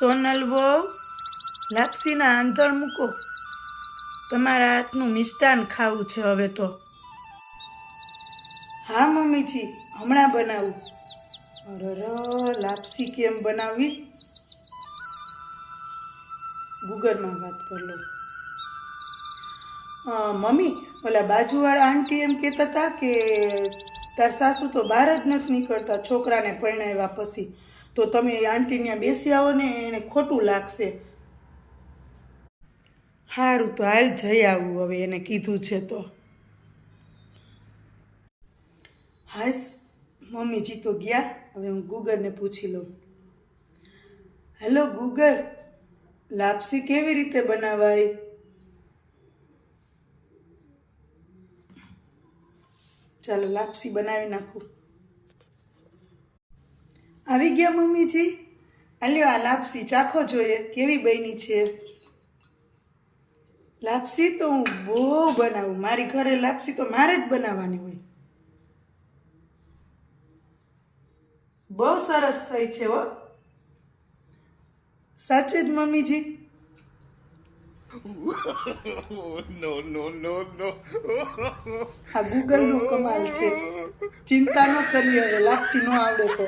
સોનલ વહુ, લાપસીના આંધણ મૂકો. તમારા હાથનું મિષ્ટાન ખાવું છે હવે તો. હા, મમ્મીજી, હમણાં બનાવું. અરર લાપસી કેમ બનાવવી? ગૂગલમાં વાત કર લો મમ્મી, ઓલા બાજુવાળા આંટી એમ કહેતા હતા કે તાર સાસુ તો બહાર જ નથી નીકળતા, છોકરાને પરણાવ્યા પછી. તો તમે એ આંટી ત્યાં બેસી આવો ને એને ખોટું લાગશે. સારું તો હાલ જઈ આવું હવે એને કીધું છે તો. હાસ મમ્મીજી તો ગયા. હવે હું ગૂગલને પૂછી લઉં. હેલો ગૂગલ લાપસી કેવી રીતે બનાવાય? ચાલો લાપસી બનાવી નાખું. આવી ગયા મમ્મીજી? અલ્યો આ લાપસી ચાખો જોઈએ કેવી બની છે? લાપસી તો હું બહુ બનાવું. મારી ઘરે લાપસી તો મારે જ બનાવવાની હોય. બહુ સરસ થઈ છે હો. સાચે જ મમ્મીજી? નો નો નો no. આ ગૂગલનો કમાલ છે. ચિંતા ન કરીએ હવે લાપસી ન આવડે તો.